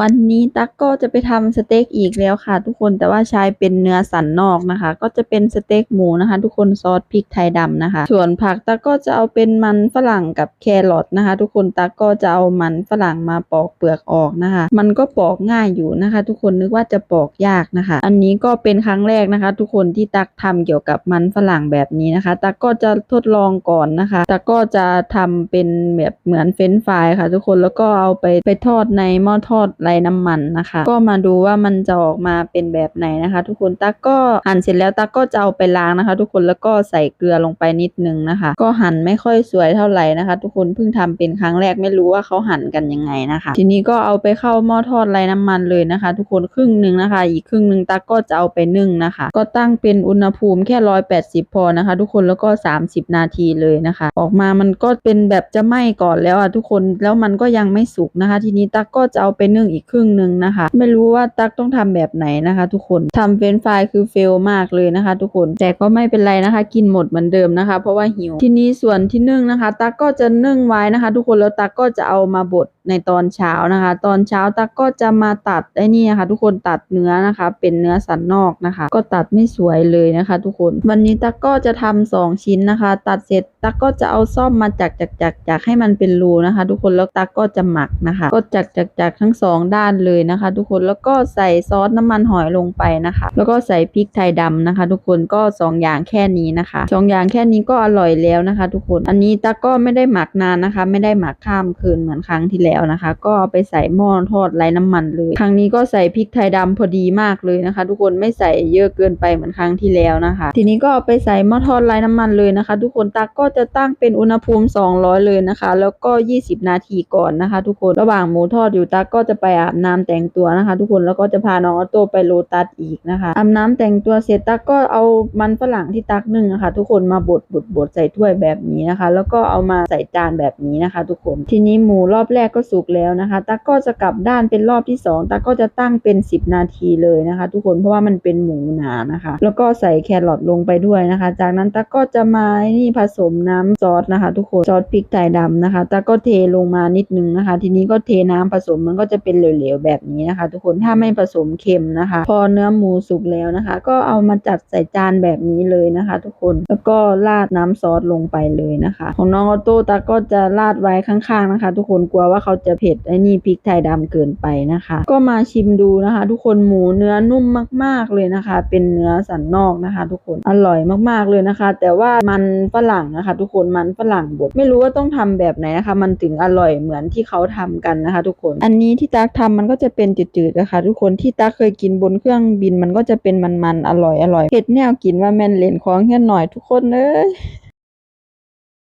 วันนี้ตั๊กก็จะไปทำสเต็กอีกแล้วค่ะ ทุกคนแต่ว่าใช้เป็นเนื้อสันนอกนะคะ ก็จะเป็นสเต็กหมูนะคะ ทุกคนซอสพริกไทยดำนะคะ ส่วนผักตั๊กก็จะเอาเป็นมันฝรั่งกับแครอทนะคะ ทุกคนตั๊กก็จะเอามันฝรั่งมาปอกเปลือกออกนะคะ มันก็ปอกง่ายอยู่นะคะ ทุกคนนึกว่าจะปอกยากนะคะ อันนี้ก็เป็นครั้งแรกนะคะ ทุกคนที่ตั๊กทำเกี่ยวกับมันฝรั่งแบบนี้นะคะตั๊กก็จะทดลองก่อนนะคะตั๊กก็จะทำเป็นแบบเหมือนเฟรนช์ฟรายค่ะ ทุกคนแล้วก็เอาไปไปทอดในหม้อทอดไร้น้ำมันนะคะ ก็มาดูว่ามันจะออกมาเป็นแบบไหนนะคะ ทุกคนตักก็หั่นเสร็จแล้วตักก็จะเอาไปล้างนะคะ ทุกคนแล้วก็ใส่เกลือลงไปนิดนึงนะคะ ก็หั่นไม่ค่อยสวยเท่าไหร่นะคะ ทุกคนเพิ่งทำเป็นครั้งแรกไม่รู้ว่าเขาหั่นกันยังไงนะคะ ทีนี้ก็เอาไปเข้าหม้อทอดไร้น้ำมันเลยนะคะ ทุกคนครึ่งหนึ่งนะคะ อีกครึ่งหนึ่งตักก็จะเอาไปนึ่งนะคะ ก็ตั้งเป็นอุณหภูมิแค่ร้อยแปดสิบพอนะคะ ทุกคนแล้วก็สามสิบนาทีเลยนะคะ ออกมามันก็เป็นแบบจะไหม้ก่อนแล้วอะทุกคนแล้วมันก็ยังไม่สุกนะคะ ทีนี้ตักก็จะเอาไปนึ่งอีกครึ่งหนึ่งนะคะ ไม่รู้ว่าตั๊กต้องทำแบบไหนนะคะ ทุกคนทำเฟรนฟรายคือเฟลมากเลยนะคะ ทุกคนแต่ก็ไม่เป็นไรนะคะ กินหมดเหมือนเดิมนะคะ เพราะว่าหิวทีนี้ส่วนที่นึ่งนะคะ ตั๊กก็จะนึ่งไว้นะคะ ทุกคนแล้วตั๊กก็จะเอามาบดในตอนเช้านะคะ ตอนเช้าตักก็จะมาตัดไอ้นี่นะคะทุกคนตัดเนื้อนะคะ เป็นเนื้อสันนอกนะคะ ก็ตัดไม่สวยเลยนะคะ ทุกคนวันนี้ตักก็จะทำสองชิ้นนะคะ ตัดเสร็จตักก็จะเอาซ่อมมาจักจักจักจักให้มันเป็นรูนะคะ ทุกคนแล้วตักก็จะหมักนะคะ ก็จักจักจักทั้งสองด้านเลยนะคะ ทุกคนแล้วก็ใส่ซอสน้ำมันหอยลงไปนะคะ แล้วก็ใส่พริกไทยดำนะคะ ทุกคนก็สองอย่างแค่นี้นะคะสองอย่างแค่นี้ก็อร่อยแล้วนะคะ ทุกคนอันนี้ตักก็ไม่ได้หมักนานนะคะ ไม่ได้หมักข้ามคืนเหมือนครั้งที่แล้วนะคะ ก็ไปใส่หม้อทอดไร้น้ำมันเลย ครั้งนี้ก็ใส่พริกไทยดำพอดีมากเลยนะคะ ทุกคนไม่ใส่เยอะเกินไปเหมือนครั้งที่แล้วนะคะ ทีนี้ก็ไปใส่หม้อทอดไร้น้ำมันเลยนะคะ ทุกคนตักก็จะตั้งเป็นอุณหภูมิ 200 เลยนะคะ แล้วก็ 20 นาทีก่อนนะคะ ทุกคนระหว่างหมูทอดอยู่ตักก็จะไปอาบน้ำแต่งตัวนะคะ ทุกคนแล้วก็จะพาน้องออโต้ไปโลตัสอีกนะคะอาบน้ำแต่งตัวเสร็จตักก็เอามันฝรั่งที่ตักนึ่งนะคะทุกคนมาบดบดบดใส่ถ้วยแบบนี้นะคะ แล้วก็เอามาใส่จานแบบนี้นะคะ ทุกคนทีนี้หมูรอบแรกก็สุกแล้วนะคะตั๊กก็จะกลับด้านเป็นรอบที่สองตั๊กก็จะตั้งเป็น 10 นาทีเลยนะคะ ทุกคนเพราะว่ามันเป็นหมูหนานะคะ แล้วก็ใส่แครอทลงไปด้วยนะคะ จากนั้นตั๊กก็จะมานี่ผสมน้ำซอสนะคะ ทุกคนซอสพริกไทยดำนะคะตั๊กก็เทลงมานิดนึงนะคะ ทีนี้ก็เทน้ำผสมมันก็จะเป็นเหลวๆแบบนี้นะคะ ทุกคนถ้าไม่ผสมเค็มนะคะ พอเนื้อหมูสุกแล้วนะคะ ก็เอามาจัดใส่จานแบบนี้เลยนะคะ ทุกคนแล้วก็ราดน้ำซอสลงไปเลยนะคะ ของน้องออโต้ตั๊กก็จะราดไว้ข้างๆนะคะ ทุกคนกลัวว่าเขาจะเผ็ดไอ้นี่พริกไทยดำเกินไปนะคะ ก็มาชิมดูนะคะ ทุกคนหมูเนื้อนุ่มมาก ๆเลยนะคะ เป็นเนื้อสันนอกนะคะ ทุกคนอร่อยมากๆเลยนะคะ แต่ว่ามันฝรั่งนะคะ ทุกคนมันฝรั่งบดไม่รู้ว่าต้องทำแบบไหนนะคะ มันถึงอร่อยเหมือนที่เขาทำกันนะคะ ทุกคน อันนี้ที่ตักทำมันก็จะเป็นจืดๆนะคะ ทุกคนที่ตักเคยกินบนเครื่องบินมันก็จะเป็นมันๆอร่อยอร่อยเผ็ดแนวกินว่าแม่นเลนของเฮียนหน่อยทุกคนเอ้ย